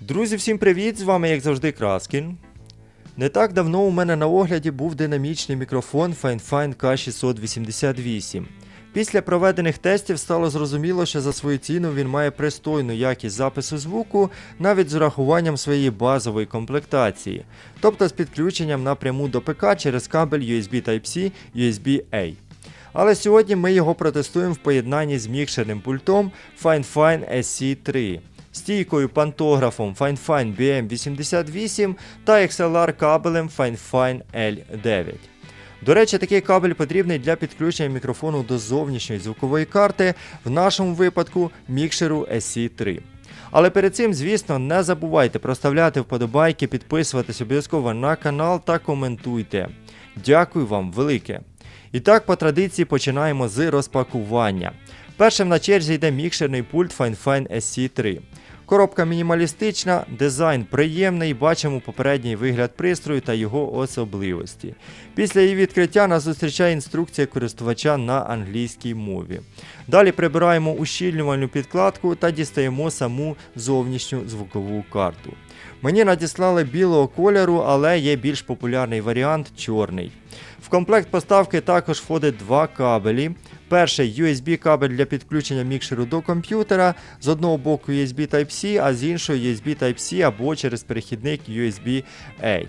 Друзі, всім привіт! З вами, як завжди, Краскін. Не так давно у мене на огляді був динамічний мікрофон FineFine K688. Після проведених тестів стало зрозуміло, що за свою ціну він має пристойну якість запису звуку навіть з урахуванням своєї базової комплектації, тобто з підключенням напряму до ПК через кабель USB Type-C USB-A. Але сьогодні ми його протестуємо в поєднанні з мікшерним пультом FineFine SC3, стійкою пантографом FineFine BM88 та XLR кабелем FineFine L9. До речі, такий кабель потрібний для підключення мікрофону до зовнішньої звукової карти, в нашому випадку мікшеру SC3. Але перед цим, звісно, не забувайте проставляти вподобайки, підписуватись обов'язково на канал та коментуйте. Дякую вам велике! І так, по традиції починаємо з розпакування. Першим на черзі йде мікшерний пульт FineFine SC3. Коробка мінімалістична, дизайн приємний, бачимо попередній вигляд пристрою та його особливості. Після її відкриття нас зустрічає інструкція користувача на англійській мові. Далі прибираємо ущільнювальну підкладку та дістаємо саму зовнішню звукову карту. Мені надіслали білого кольору, але є більш популярний варіант чорний. В комплект поставки також входить два кабелі. Перший USB кабель для підключення мікшеру до комп'ютера, з одного боку USB Type-C, а з іншого USB Type-C або через перехідник USB-A.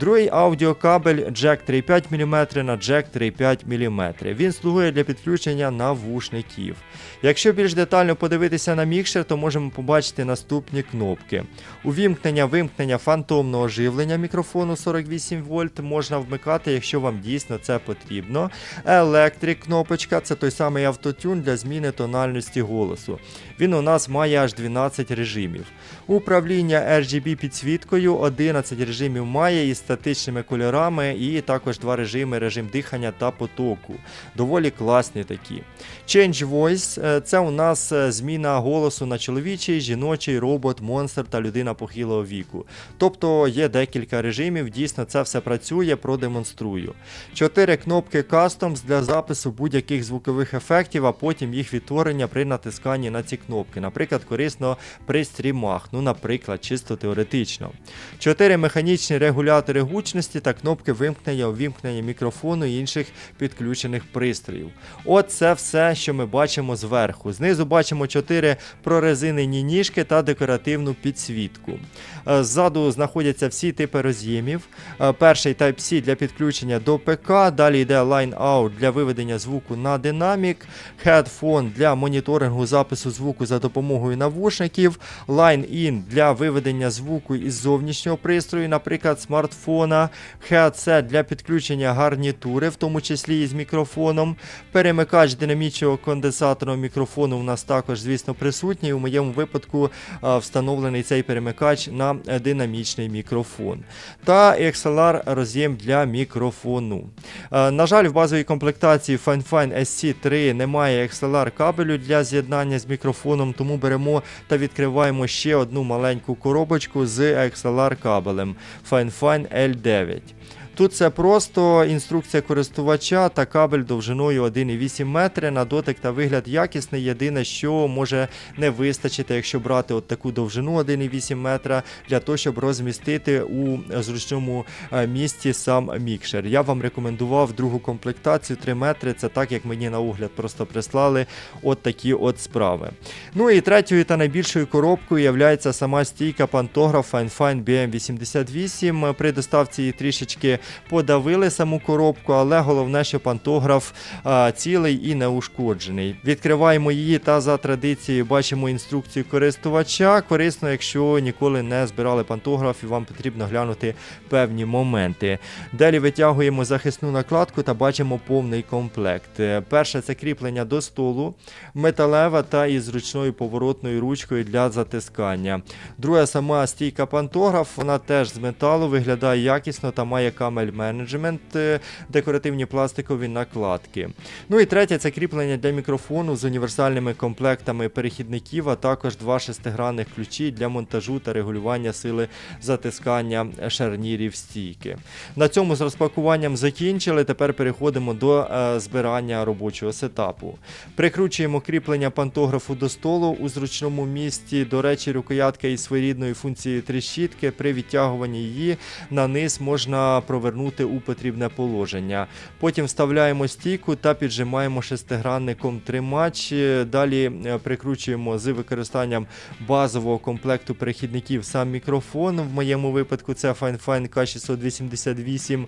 Другий аудіокабель Jack 3,5 мм на Jack 3,5 мм. Він слугує для підключення навушників. Якщо більш детально подивитися на мікшер, то можемо побачити наступні кнопки. Увімкнення вимкнення фантомного живлення мікрофону 48 вольт можна вмикати, якщо вам дійсно це потрібно. Електрик кнопочка це той самий автотюн для зміни тональності голосу. Він у нас має аж 12 режимів. Управління RGB підсвіткою 11 режимів має із статичними кольорами, і також два режими: режим дихання та потоку. Доволі класні такі. Change Voice е, це у нас е, зміна голосу на чоловічий, жіночий, робот, монстр та людина похилого віку. Тобто є декілька режимів, дійсно це все працює, продемонструю. Чотири кнопки Customs для запису будь-яких звукових ефектів, а потім їх відтворення при натисканні на ці кнопки. Наприклад, корисно при стрімах, ну, наприклад, чисто теоретично. Чотири механічні регулятори гучності та кнопки вимкнення, увімкнення мікрофону і інших підключених пристроїв. От це все, що ми бачимо зверху. Знизу бачимо чотири прорезинені ніжки та декоративну підсвітку. Е, Ззаду знаходяться всі типи роз'ємів. Е, Перший Type-C для підключення до ПК, далі йде Line Out для виведення звуку на динамік, Headphone для моніторингу запису звуку за допомогою навушників, Line In для виведення звуку із зовнішнього пристрою, наприклад, смартфона, Headset для підключення гарнітури, в тому числі і з мікрофоном. Перемикач динамічного конденсаторного мікрофону у нас також, звісно, присутній. У моєму випадку встановлений цей перемикач на динамічний мікрофон. Та XLR роз'єм для мікрофону. На жаль, в базовій комплектації FineFine SC3 немає XLR кабелю для з'єднання з мікрофоном, тому беремо та відкриваємо ще одну маленьку коробочку з XLR кабелем FineFine L9. Тут це просто інструкція користувача та кабель довжиною 1,8 метри. На дотик та вигляд якісний. Єдине, що може не вистачити, якщо брати от таку довжину 1,8 метра, для того, щоб розмістити у зручному е, місці сам мікшер. Я вам рекомендував другу комплектацію 3 метри. Це так, як мені на огляд просто прислали от такі от справи. Ну і третьою та найбільшою коробкою є сама стійка пантограф FineFine BM88. При доставці її трішечки подавили саму коробку, але головне, що пантограф цілий і неушкоджений. Відкриваємо її та за традицією бачимо інструкцію користувача. Корисно, якщо ніколи не збирали пантограф і вам потрібно глянути певні моменти. Далі витягуємо захисну накладку та бачимо повний комплект. Перше це кріплення до столу, металева та із зручною поворотною ручкою для затискання. Друга сама стійка пантограф, вона теж з металу, виглядає якісно та має камеру Camel Management, е, декоративні пластикові накладки. Ну і третє це кріплення для мікрофону з універсальними комплектами перехідників, а також два шестигранних ключі для монтажу та регулювання сили затискання шарнірів стійки. На цьому з розпакуванням закінчили. Тепер переходимо до е, збирання робочого сетапу. Прикручуємо кріплення пантографу до столу у зручному місці. До речі, рукоятка із своєрідною функцією тріщітки. При відтягуванні її на низ можна провернути у потрібне положення. Потім вставляємо стійку та піджимаємо шестигранником тримач. Далі е, прикручуємо з використанням базового комплекту перехідників сам мікрофон. В моєму випадку це FineFine K688.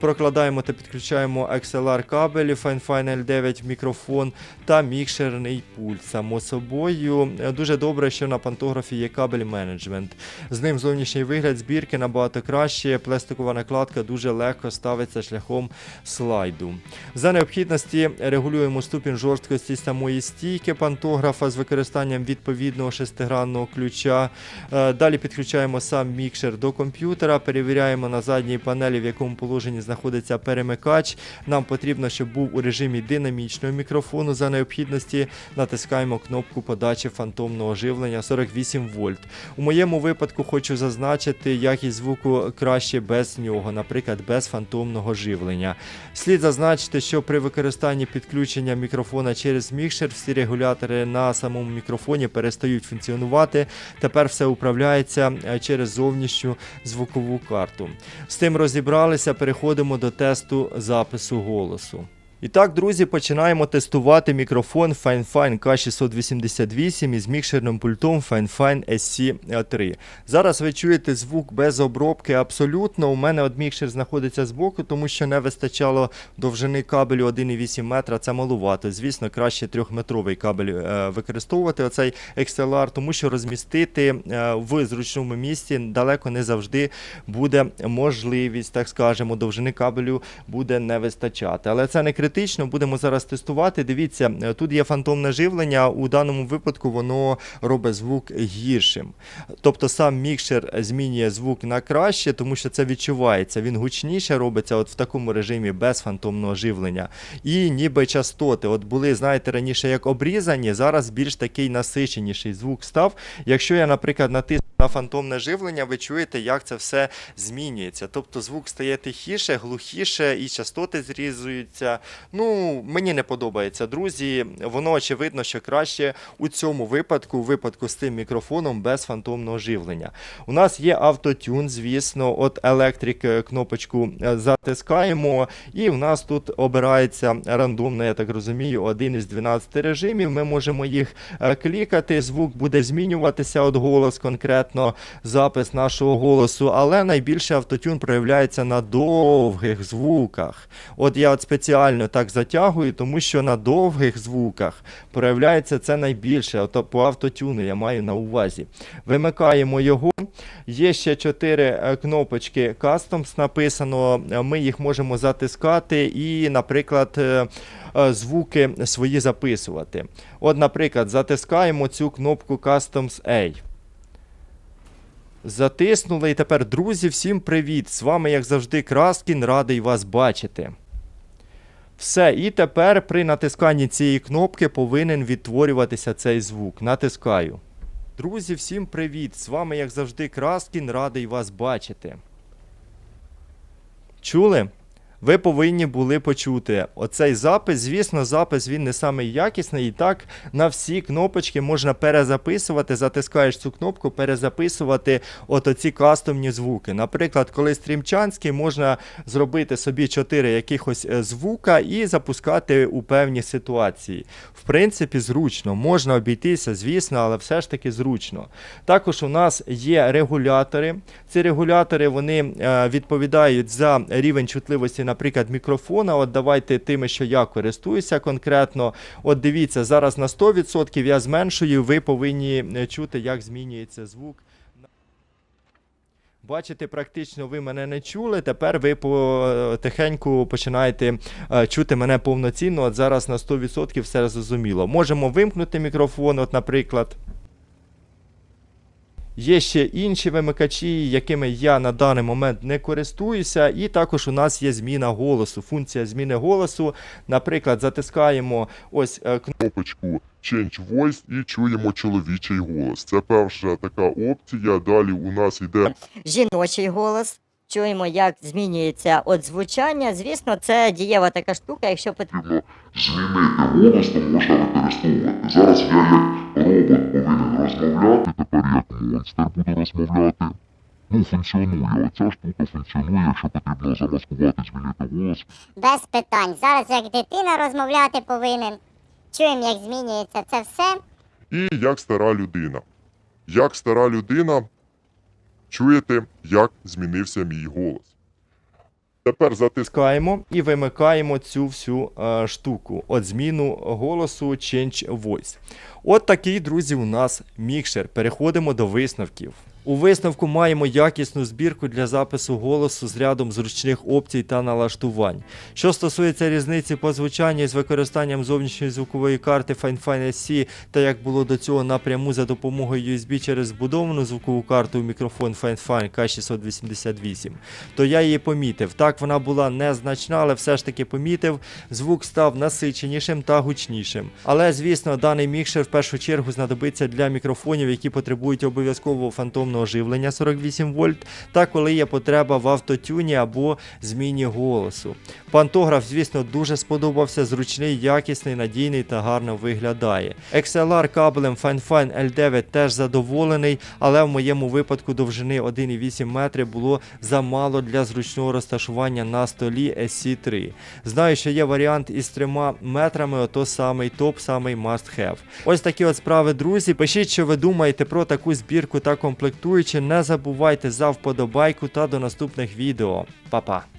Прокладаємо та підключаємо XLR кабелі FineFine L9 мікрофон та мікшерний пульт. Само собою, дуже добре, що на пантографі є кабель менеджмент. З ним зовнішній вигляд збірки набагато краще. Пластикова накладка дуже легко ставиться шляхом слайду. За необхідності регулюємо ступінь жорсткості самої стійки пантографа з використанням відповідного шестигранного ключа. Е, Далі підключаємо сам мікшер до комп'ютера, перевіряємо на задній панелі, в якому положенні знаходиться перемикач. Нам потрібно, щоб був у режимі динамічного мікрофону. За необхідності натискаємо кнопку подачі фантомного живлення 48 вольт. У моєму випадку хочу зазначити, якість звуку краще без нього, наприклад, без фантомного живлення. Слід зазначити, що при використанні підключення мікрофона через мікшер всі регулятори на самому мікрофоні перестають функціонувати. Тепер все управляється е, через зовнішню звукову карту. З тим розібралися, переходимо до тесту запису голосу. І так, друзі, починаємо тестувати мікрофон FineFine K688 із мікшерним пультом FineFine SC3. Зараз ви чуєте звук без обробки абсолютно. У мене от мікшер знаходиться збоку, тому що не вистачало довжини кабелю 1,8 метра. Це малувато. Звісно, краще трьохметровий кабель е, використовувати оцей XLR, тому що розмістити е, в зручному місці далеко не завжди буде можливість, так скажемо, довжини кабелю буде не вистачати. Але це не критично, будемо зараз тестувати. Дивіться, е, тут є фантомне живлення. У даному випадку воно робить звук гіршим. Тобто сам мікшер змінює звук на краще, тому що це відчувається. Він гучніше робиться от в такому режимі без фантомного живлення. І ніби частоти. От були, знаєте, раніше як обрізані, зараз більш такий насиченіший звук став. Якщо я, наприклад, натисну на фантомне живлення, ви чуєте, як це все змінюється. Тобто звук стає тихіше, глухіше і частоти зрізуються. Ну, мені не подобається, друзі. Воно очевидно, що краще у цьому випадку, у випадку з тим мікрофоном без фантомного живлення. У нас є автотюн, звісно, от електрик е, кнопочку е, затискаємо, і в нас тут обирається рандомно, я так розумію, один із 12 режимів. Ми можемо їх е, клікати, звук буде змінюватися, от голос конкретно, запис нашого голосу, але найбільше автотюн проявляється на довгих звуках. От я от спеціально так затягую, тому що на довгих звуках проявляється це найбільше. От по автотюну я маю на увазі. Вимикаємо його. Є ще 4 кнопочки Customs написано. Е, Ми їх можемо затискати і, наприклад, е, е, звуки свої записувати. От, наприклад, затискаємо цю кнопку Customs A. Затиснули і тепер, друзі, всім привіт! З вами, як завжди, Краскін, радий вас бачити. Все, і тепер при натисканні цієї кнопки повинен відтворюватися цей звук. Натискаю. Друзі, всім привіт! З вами, як завжди, Краскін, радий вас бачити. Чули? Ви повинні були почути оцей запис. Звісно, запис він не самий якісний. І так на всі кнопочки можна перезаписувати. Затискаєш цю кнопку, перезаписувати от оці кастомні звуки. Наприклад, коли стрімчанський, можна зробити собі 4 якихось е, звука і запускати у певні ситуації. В принципі, зручно. Можна обійтися, звісно, але все ж таки зручно. Також у нас є регулятори. Ці регулятори вони е, відповідають за рівень чутливості, наприклад, мікрофона. От давайте тими, що я користуюся конкретно. От дивіться, зараз на 100% я зменшую, ви повинні е, чути, як змінюється звук. Бачите, практично ви мене не чули. Тепер ви потихеньку починаєте е, чути мене повноцінно. От зараз на 100% все зрозуміло. Можемо вимкнути мікрофон, от, наприклад. Є ще інші вимикачі, якими я на даний момент не користуюся. І також у нас є зміна голосу. Функція зміни голосу. Наприклад, затискаємо ось е, кнопочку Change Voice і чуємо чоловічий голос. Це перша така опція. Далі у нас йде жіночий голос. Чуємо, як змінюється от звучання. Звісно, це дієва така штука, якщо потрібно. змінити голос, то можна використовувати. Зараз я як робот повинен розмовляти, тепер як монстр буду розмовляти. Ну, функціонує. Оця штука функціонує, якщо потрібно замаскувати, змінити голос. Без питань. Зараз як дитина розмовляти повинен. Чуємо, як змінюється це все. І як стара людина. Як стара людина, чуєте, як змінився мій голос. Тепер затискаємо. І вимикаємо цю всю е, штуку. От зміну голосу Change Voice. От такий, друзі, у нас мікшер. Переходимо до висновків. У висновку маємо якісну збірку для запису голосу з рядом зручних опцій та налаштувань. Що стосується різниці по звучанню з використанням зовнішньої звукової карти FineFine SC та як було до цього напряму за допомогою USB через збудовану звукову карту у мікрофон FineFine K688, то я її помітив. Так вона була незначна, але все ж таки помітив, звук став насиченішим та гучнішим. Але звісно, даний мікшер в першу чергу знадобиться для мікрофонів, які потребують обов'язкового фантомного живлення 48 вольт, та коли є потреба в автотюні або зміні голосу. Пантограф, звісно, дуже сподобався, зручний, якісний, надійний та гарно виглядає. XLR кабелем FineFine L9 теж задоволений, але в моєму випадку довжини 1,8 метри було замало для зручного розташування на столі SC3. Знаю, що є варіант із 3 метрами, ото самий топ, самий must have. Ось такі от справи, друзі. Пишіть, що ви думаєте про таку збірку та комплектуючі. Не забувайте за вподобайку та до наступних відео. Па-па!